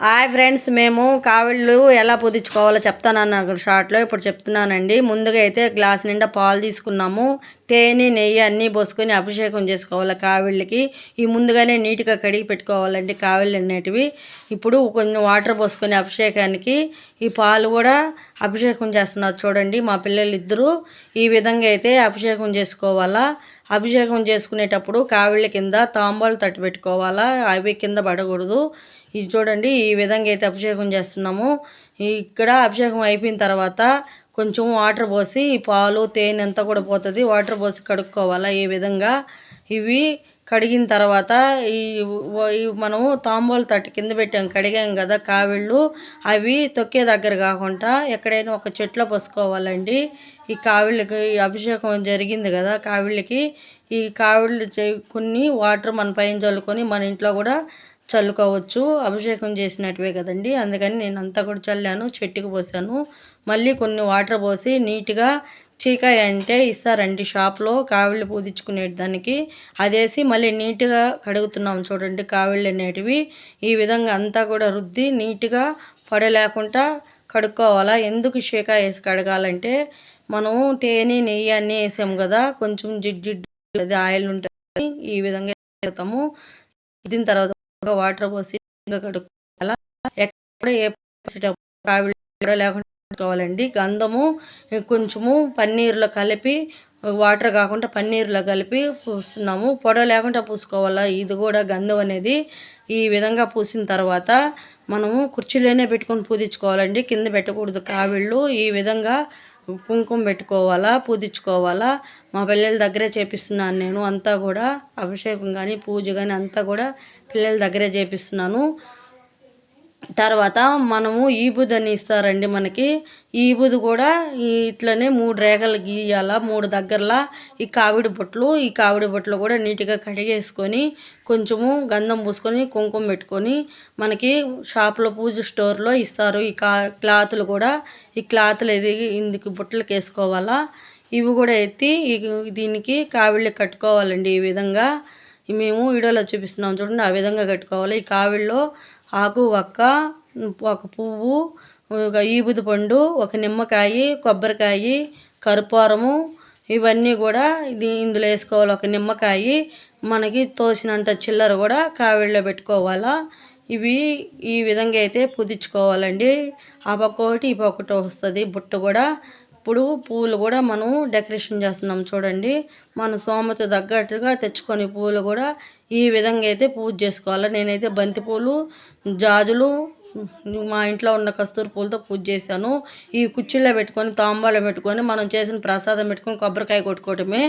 Hi friends మేము కావిళ్ళు ఎలా పుదించుకోవాలో చెప్తానన్న షార్ట్లో. ఇప్పుడు చెప్తున్నానండి. ముందుగా అయితే గ్లాస్ నిండా పాలు తీసుకున్నాము. తేనె నెయ్యి అన్నీ పోసుకొని అభిషేకం చేసుకోవాలి కావిళ్ళకి. ఈ ముందుగానే నీట్గా కడిగి పెట్టుకోవాలండి కావిళ్ళు అనేటివి ఇప్పుడు కొన్ని వాటర్ పోసుకొని అభిషేకానికి ఈ పాలు కూడా అభిషేకం చేస్తున్నారు. చూడండి మా పిల్లలు ఇద్దరూ ఈ విధంగా అయితే అభిషేకం చేసుకోవాలా? అభిషేకం చేసుకునేటప్పుడు కావిళ్ళ కింద తాంబాలు తట్టు పెట్టుకోవాలా అవి కింద పడకూడదు. ఇది చూడండి ఈ విధంగా అయితే అభిషేకం చేస్తున్నాము. ఇక్కడ అభిషేకం అయిపోయిన తర్వాత కొంచెం వాటర్ పోసి పాలు తేనె అంతా కూడా పోతుంది. వాటర్ పోసి కడుక్కోవాలా ఈ విధంగా? ఇవి కడిగిన తర్వాత ఈ మనము తాంబూల తట్టు కింద పెట్టాం. కడిగాం కదా కావిళ్ళు. అవి తొక్కే దగ్గర కాకుండా ఎక్కడైనా ఒక చెట్లో పోసుకోవాలండి. ఈ కావిళ్ళకి అభిషేకం జరిగింది కదా కావిళ్ళకి. ఈ కావిళ్ళు కొన్ని వాటర్ మన పైన చల్లుకొని మన ఇంట్లో కూడా చల్లుకోవచ్చు. అభిషేకం చేసినట్టువే కదండి. అందుకని నేను అంతా కూడా చల్లాను చెట్టుకు పోసాను. మళ్ళీ కొన్ని వాటర్ పోసి నీట్గా చీకాయ అంటే ఇస్తారండి షాప్లో. కావిళ్ళు పూదించుకునే దానికి అదేసి మళ్ళీ నీట్గా కడుగుతున్నాం చూడండి కావిళ్ళు అనేటివి. ఈ విధంగా అంతా కూడా రుద్ది నీట్గా పడలేకుండా కడుక్కోవాలా. ఎందుకు షీకా వేసి కడగాలంటే మనం తేనె నెయ్యి అన్నీ వేసాం కదా కొంచెం జిడ్జిడ్ అది ఆయిల్ ఉంటుంది. ఈ విధంగా వేస్తాము దీని తర్వాత వాటర్ పోసి కడుక్కోవాలా. ఎక్కడ ఏ లేకుండా కడుక్కోవాలండి గంధము కొంచెము పన్నీరులో కలిపి వాటర్ కాకుండా పన్నీరులో కలిపి పూస్తున్నాము. పొడ లేకుండా పూసుకోవాలా? ఇది కూడా గంధం అనేది ఈ విధంగా పూసిన తర్వాత మనము కుర్చీలోనే పెట్టుకొని పూజించుకోవాలండి కింద పెట్టకూడదు కావిళ్ళు. ఈ విధంగా కుంకుమ పెట్టుకోవాలా? పూజించుకోవాలా మా పిల్లల దగ్గరే చేపిస్తున్నాను నేను. అంతా కూడా అభిషేకం కానీ పూజ కానీ అంతా కూడా పిల్లల దగ్గరే చేపిస్తున్నాను. తర్వాత మనము ఈబుద్ అని ఇస్తారండి మనకి. ఈబుద్ కూడా ఇట్లనే మూడు రేఖలు గీయాల మూడు దగ్గరలా ఈ కావిడి బొట్లు. ఈ కావిడి బొట్లు కూడా నీట్గా కడిగేసుకొని కొంచెము గంధం పూసుకొని కుంకుమ పెట్టుకొని మనకి షాప్లో పూజ స్టోర్లో ఇస్తారు. ఈ కా క్లాతులు కూడా ఈ క్లాతులు ఇది ఇందుకు బుట్టలకు వేసుకోవాలా. ఇవి కూడా ఎత్తి దీనికి కావిళ్ళకి కట్టుకోవాలండి ఈ విధంగా. మేము వీడియోలో చూపిస్తున్నాం చూడండి ఆ విధంగా కట్టుకోవాలి. ఈ కావిడిలో ఆకు ఒక్క ఒక పువ్వు ఒక ఈబుది పండు ఒక నిమ్మకాయ కొబ్బరికాయ కర్పూరము ఇవన్నీ కూడా ఇది ఇందులో వేసుకోవాలి. ఒక నిమ్మకాయ మనకి తోసినంత చిల్లర కూడా కావిడిలో పెట్టుకోవాలా. ఇవి ఈ విధంగా అయితే పుదించుకోవాలండి ఆ పక్క ఒకటి ఈ పక్క ఒకటి వస్తుంది. బుట్ట కూడా ఇప్పుడు పూలు కూడా మనం డెకరేషన్ చేస్తున్నాం చూడండి. మన సోమత తగ్గట్టుగా తెచ్చుకొని పూలు కూడా ఈ విధంగా అయితే పూజ చేసుకోవాలి. నేనైతే బంతి పూలు జాజులు మా ఇంట్లో ఉన్న కస్తూరి పూలతో పూజ చేశాను. ఈ కుర్చీలో పెట్టుకొని తాంబాలో పెట్టుకొని మనం చేసిన ప్రసాదం పెట్టుకొని కొబ్బరికాయ కొట్టుకోవటమే